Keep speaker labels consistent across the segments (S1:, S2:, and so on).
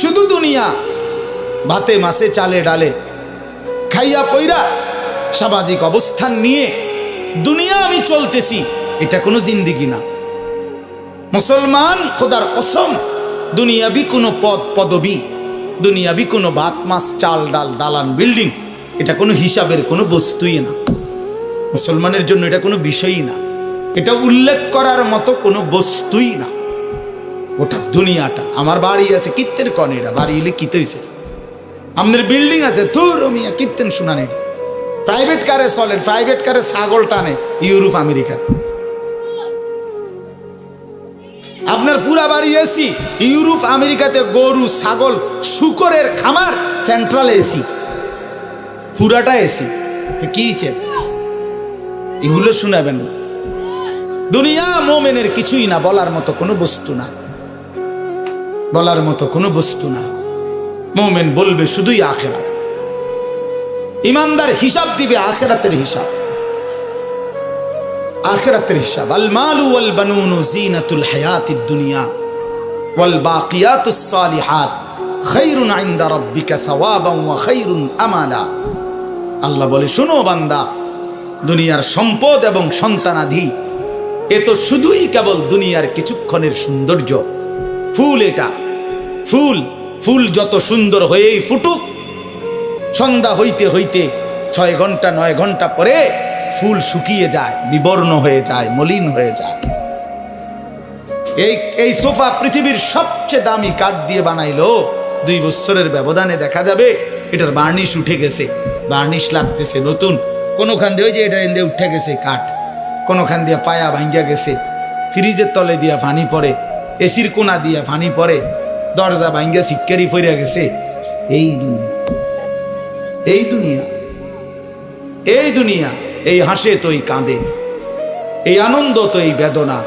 S1: শুধু দুনিয়া, ভাতে মাসে চালে ডালে, খাইয়া পইরা সামাজিক অবস্থান নিয়ে দুনিয়া আমি চলতেছি, এটা কোনো জিন্দিগি না। মুসলমান, খোদার কসম, দুনিয়াবি কোনো পদ পদবি, দুনিয়াবি কোনো ভাত, মাছ, চাল, ডাল, দালান, বিল্ডিং, এটা কোনো হিসাবের কোনো বস্তুই না। মুসলমানের জন্য এটা কোনো বিষয়ই না। এটা উল্লেখ করার মতো কোনো বস্তুই না। ওটা দুনিয়াটা। আমার বাড়ি আছে কীর্তের কন এটা বাড়ি এলে কিতে হয়েছে আমাদের বিল্ডিং আছে তোর মিয়া কীর্তেন শুনানি। প্রাইভেট কারে চলে প্রাইভেট কারে ছাগল টানে ইউরোপ আমেরিকাতে। আপনার পুরা বাড়ি এসি ইউরোপ আমেরিকাতে গরু, ছাগল, শুকরের খামার সেন্ট্রাল এসি পুরাটা এসি তো এগুলো শোনাবেন না। দুনিয়া মোমেনের কিছুই না, বলার মতো কোনো বস্তু না। বলার মতো কোনো বস্তু না। মোমেন বলবে শুধুই আখেরাত। ইমানদার হিসাব দিবে আখেরাতের হিসাব। আখেরাতের হিসাব। আল মালু ওয়াল বানুনু জিনাতুল হায়াতিদ দুনিয়া ওয়াল বাকিয়াতুস সালিহাত খায়রুন ইনদা রাব্বিকা সাওয়াবান ওয়া খায়রুন আমালা। আল্লাহ বলে, শোনো বান্দা, দুনিয়ার সম্পদ এবং সন্তানাধি এ তো শুধুই কেবল দুনিয়ার কিছুক্ষণের সৌন্দর্য। ফুল এটা। ফুল ফুল যত সুন্দর হয়েই ফুটুক, সন্ধ্যা হইতে হইতে ছয় ঘণ্টা, নয় ঘণ্টা পরে ফুল শুকিয়ে যায়, বিবর্ণ হয়ে যায়, মলিন হয়ে যায়। এই এই সোফা পৃথিবীর সবচেয়ে দামি কাঠ দিয়ে বানাইলো, দুই বছরের ব্যবধানে দেখা যাবে, এটার বার্নিশ উঠে গেছে, বার্নিশ লাগতেছে নতুন। কোনোখান দিয়ে ওই যে এটা এনে উঠে গেছে কাঠ, কোনোখান দিয়ে পায়া ভাঙ্গিয়া গেছে, ফ্রিজের তলে দিয়া ফানি পড়ে এসির কোনা দিয়া ফানি পরে, দরজা ভাঙ্গিয়া সিটকারি ফইরা গেছে। এই দুনিয়া এই দুনিয়া এই দুনিয়া, এই হাসে তো কাঁদে, এই আনন্দ তো বেদনা,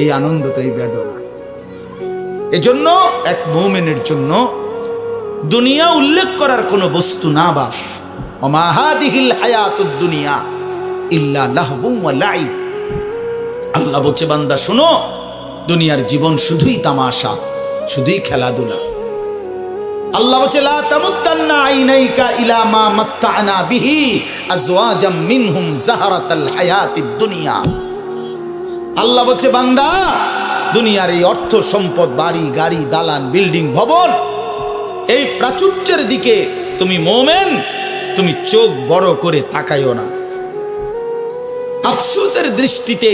S1: এই আনন্দ তো এই বেদনা। এজন্য, এক মৌমেনের জন্য দুনিয়া উল্লেখ করার কোনো বস্তু না বাস অমাহাদিহিল হায়াতুদ দুনিয়া ইল্লা লাহবুম ওয়া লাইব। আল্লাহ বলছে, বান্দা, শোনো দুনিয়ার জীবন শুধুই তামাশা, শুধুই খেলাধুলা। আল্লাহ দুনিয়া। আল্লাহ দুনিয়ার এই অর্থ সম্পদ, বাড়ি, গাড়ি, দালান, বিল্ডিং, ভবন, এই প্রাচুর্যের দিকে তুমি মোমেন, তুমি চোখ বড় করে তাকাইও না। আফসুসের দৃষ্টিতে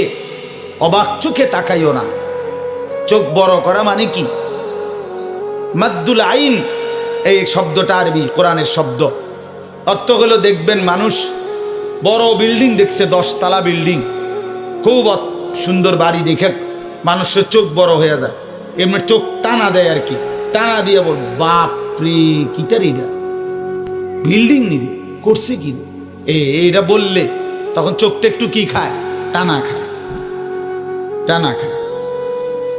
S1: অবাক চোখে তাকাইও না। চোখ বড় করা মানে কি? মাদ্দুল আইন, এই শব্দটা আরবি, কোরআনের শব্দ। অর্থ হলো দেখবেন মানুষ বড় বিল্ডিং দেখছে, দশতলা বিল্ডিং। খুব সুন্দর বাড়ি দেখে মানুষের চোখ বড় হয়ে যায়। এমনি চোখ টানা দেয় আর কি। টানা দিয়ে বল, বাপ রে কিটার এটা? বিল্ডিং নিবি করছে কি? রে? এ এটা বললে তখন চোখটা একটু কি খায়? টানা খায়। টানা খায়।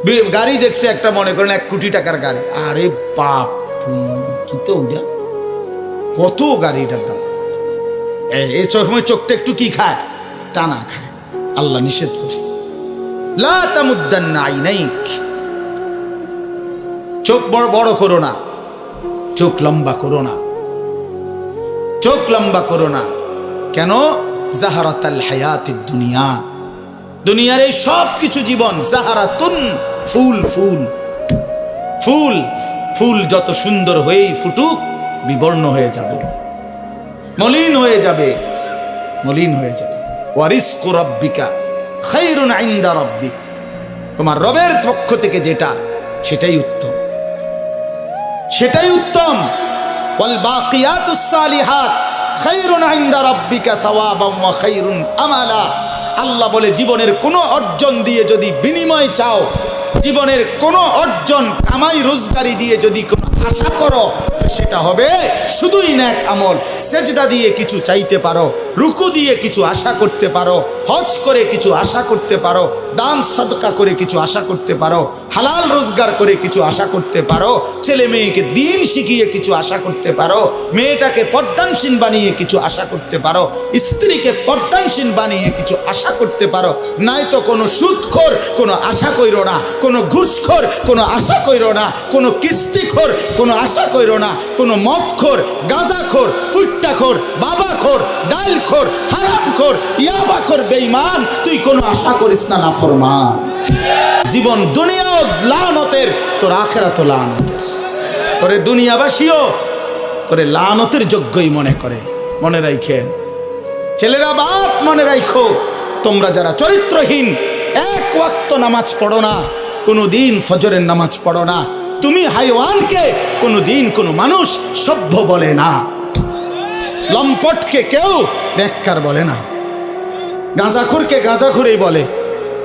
S1: গাড়ি দেখছে একটা, মনে করেন এক কোটি টাকার গাড়ি। আরে বাপ কি তো ওইটা? কত গাড়িটার দাম? এই সময় চোখটা একটু কি খায়? টানা খায়। আল্লাহ নিষেধ করছে। চোখ বড় বড় করো না। চোখ লম্বা করো না। চোখ লম্বা করো না। কেন? জাহারাতাল হায়াতিদ দুনিয়া। দুনিয়ার এই সব কিছু জীবন জাহারাতুন ফুল ফুল। ফুল ফুল যত সুন্দর হয়েই ফুটুক, বিবর্ণ হয়ে যাবে। মলিন হয়ে যাবে। মলিন হয়ে যাবে। রব্বিকা খাইরুন আইন্দা রব্বিক। তোমার রবের পক্ষ থেকে যেটা, সেটাই উত্তম। সেটাই উত্তম। ওয়াল বাকিয়াতুস সালিহাত খাইরুন ইনদা রাব্বিকা সাওয়াবাম ওয়া খাইরুন আমালা। আল্লাহ বলে, জীবনের কোনো অর্জন দিয়ে যদি বিনিময় চাও জীবনের কোনো অর্জন কামাই রোজগারি দিয়ে যদি কোনো আশা করো সেটা হবে। শুধুই ন্যাক আমল, সেজদা দিয়ে কিছু চাইতে পারো, রুকু দিয়ে কিছু আশা করতে পারো, হজ করে কিছু আশা করতে পারো, দান সদকা করে কিছু আশা করতে পারো, হালাল রোজগার করে কিছু আশা করতে পারো, ছেলে মেয়েকে দিন শিখিয়ে কিছু আশা করতে পারো, মেয়েটাকে পর্দানসীন বানিয়ে কিছু আশা করতে পারো, স্ত্রীকে পর্দানসীন বানিয়ে কিছু আশা করতে পারো নাই তো কোনো সুদখোর কোনো আশা কইরো না, কোনো ঘুষখোর কোনো আশা কইরো না, কোনো কিস্তিখোর কোনো আশা কইরো না, কোনো মদখোর, গাঁজাখোর, ফুট্টাখোর, বাবাখোর, ডালখোর, হারামখোর, ইয়াবাখোর বেইমান তুই কোনো আশা করিস না না নাফরমান। জীবন দুনিয়াও লানতের, তোর আখেরা তো লানতের। তোরে দুনিয়াবাসীও তোরে লানতের যোগ্যই মনে করে, মনে রাখেন ছেলেরা বাপ, মনে রাইখো, তোমরা যারা চরিত্রহীন, এক ওয়াক্ত নামাজ পড়ো না, কোনো দিন ফজরের নামাজ পড়ো না তুমি হাইওয়ানকে কোনো দিন কোনো মানুষ সভ্য বলে না। লম্পটকে কেউ ব্যাক্কার বলে না। গাঁজাখুরকে গাঁজাখুরেই বলে,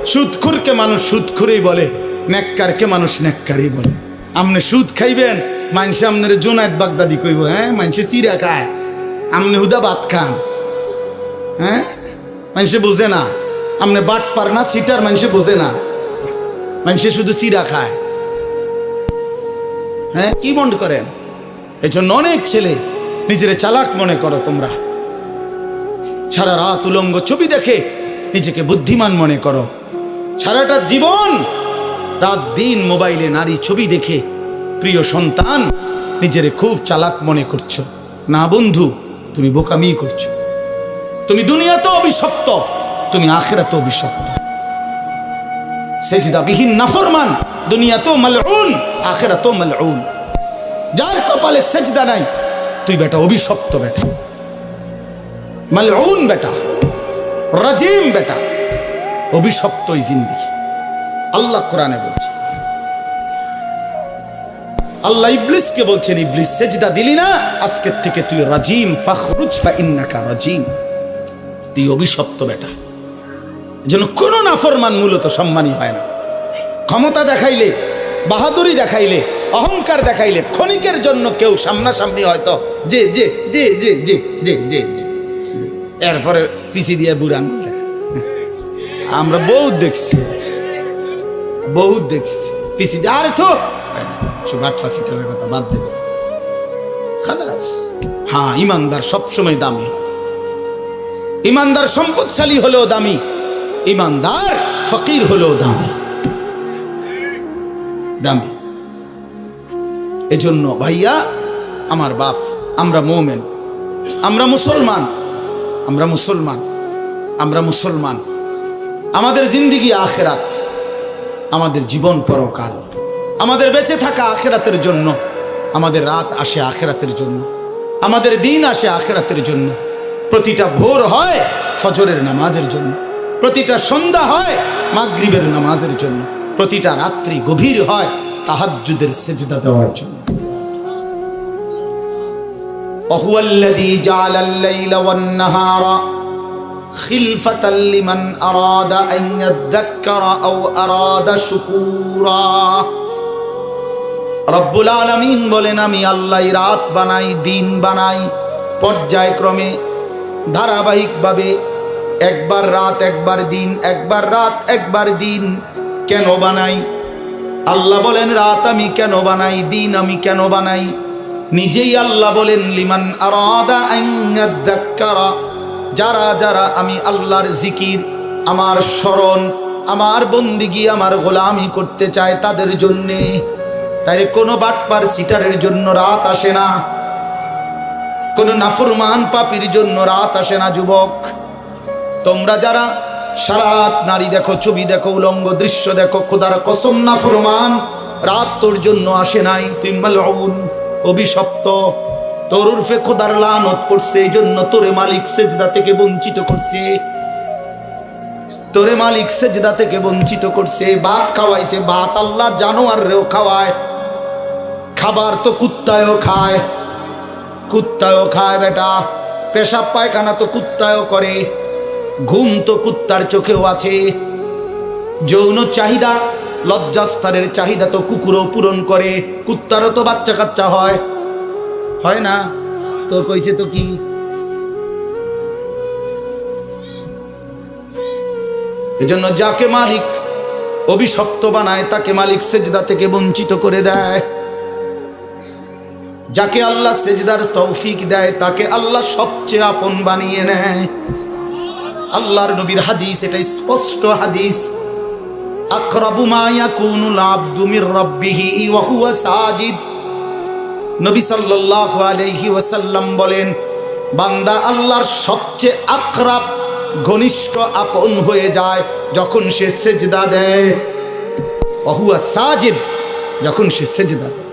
S1: সুদখুরকে মানুষ সুদখুরেই বলে, নেককারকে মানুষ নেককারই বলে। আপনি সুদ খাইবেন মানুষে আপনার জোনায়ত বাগদাদি কইব হ্যাঁ? মানুষে চিরা খায় আপনি হুদা ভাত খান হ্যাঁ? মানুষে বোঝে না। আপনি বাট পার না, সিটার মানুষে বোঝে না। মানুষে শুধু চিরা খায়। হ্যাঁ? কি মন করেন এজন্য অনেক ছেলে নিজের চালাক মনে করো তোমরা। সারা রাত উলঙ্গ ছবি দেখে নিজেকে বুদ্ধিমান মনে করো। সারাটা জীবন, রাত দিন মোবাইলে নারী ছবি দেখে প্রিয় সন্তান নিজের খুব চালাক মনে করছ। না বন্ধু, তুমি বোকামি করছ। তুমি দুনিয়া তো অভিশপ্ত, তুমি আখেরা তো অভিশপ্ত। সেজদাবিহীন নাফরমান দুনিয়া তো মালউন আখেরা তো মালউন। যার কপালে সেজদা নাই, তুই বেটা অভিশপ্ত বেটা। মালউন বেটা, রাজিম বেটা, অভিশপ্ত এই জিন্দিগি। আল্লাহ কোরআনে বলছে। আল্লাহ ইবলিসকে বলছেন, ইবলিস, সেজদা দিলি না আজকের থেকে তুই রাজিম, ফাখরুজ ফা ইন্নাকা রাজিম। তুই অভিশপ্ত বেটা। যেন কোনো নাফরমান মূলত সম্মানী হয় না। ক্ষমতা দেখাইলে, বাহাদুরি দেখাইলে, অহংকার দেখাইলে, ক্ষণিকের জন্য কেউ সামনাসামনি হয়তো যে যে যে যে যে যে যে যে। এরপরে পিছি দিয়ে বুড়ান। আমরা বহুত দেখছি বহুত দেখছি। পিছি দিয়ে, আরে তো কথা বাদ দেবে হ্যাঁ ইমানদার সবসময় দামি ইমানদার সম্পদশালী হলেও দামি, ইমানদার ফকির হলেও দামি। দামি। এজন্য ভাইয়া, আমার বাপ, আমরা মৌমেন। আমরা মুসলমান। আমরা মুসলমান। আমরা মুসলমান। আমাদের জিন্দিগি আখেরাত। আমাদের জীবন পরকাল। আমাদের বেঁচে থাকা আখেরাতের জন্য। আমাদের রাত আসে আখেরাতের জন্য। আমাদের দিন আসে আখেরাতের জন্য। প্রতিটা ভোর হয় ফজরের নামাজের জন্য। প্রতিটা সন্ধ্যা হয় মাগরিবের নামাজের জন্য। প্রতিটা রাত্রি গভীর হয় তাহাজ্জুদের সেজদা দেওয়ার জন্য وهو الذي جعل الليل والنهار خلفة لمن أراد أن يذكر أو أراد شكورا রব্বুল আলমিন বলেন আমি আল্লাহ রাত বানাই দিন বানাই পর্যায়ক্রমে ধারাবাহিকভাবে একবার রাত একবার দিন একবার রাত একবার দিন কেন বানাই? আল্লাহ বলেন, রাত আমি কেন বানাই, দিন আমি কেন বানাই? নিজেই আল্লাহ বলেন, লিমান যারা যারা আমি আল্লাহর জিকির, আমার স্মরণ, আমার বন্দিগি, আমার গোলামি করতে চায় তাদের জন্যে। তাই কোনো বাটপার সিটারের জন্য রাত আসে না। কোনো নাফরমান পাপির জন্য রাত আসে না, যুবক। তোমরা যারা সারা রাত নারী দেখো, ছবি দেখো, উলঙ্গ দৃশ্য দেখো, খোদার কসম নাফরমান রাত তোর জন্য আসে নাই, তুই মালউন, অভিশপ্ত। তোর উর্ফে খোদার লানত করছে এই জন্য তোরে মালিক সেজদা থেকে বঞ্চিত করছে। তোরে মালিক সেজদা থেকে বঞ্চিত করছে, ভাত খাওয়াইছে, ভাত আল্লাহ জানোয়ার রেও খাওয়ায়। খাবার তো কুত্তায়ও খায় কুত্তায়ও খায় বেটা, পেশাব পায়খানা তো কুত্তায়ও করে। ঘুম তো কুত্তার চোখেও আছে। যৌন চাহিদা, লজ্জাস্থানের চাহিদা তো কুকুরও পূরণ করে, কুত্তারও তো বাচ্চা কাচ্চা হয়। হয় না? তো কইছে তো কি? এজন্য যাকে মালিক অভিশপ্ত বানায়, তাকে মালিক সেজদা থেকে বঞ্চিত করে দেয়। যাকে আল্লাহ সেজদার তৌফিক দেয়, তাকে আল্লাহ সবচেয়ে আপন বানিয়ে নেয়। আল্লাহর নবীর হাদিস, এটা স্পষ্ট হাদিস। নবী সাল্লাল্লাহু আলাইহি ওয়াসাল্লাম বলেন, বান্দা আল্লাহর সবচেয়ে আকরাব, ঘনিষ্ঠ আপন হয়ে যায় যখন সে সেজদা দেয়। ওয়া হুয়া সাজিদ যখন সে সেজদা দেয়।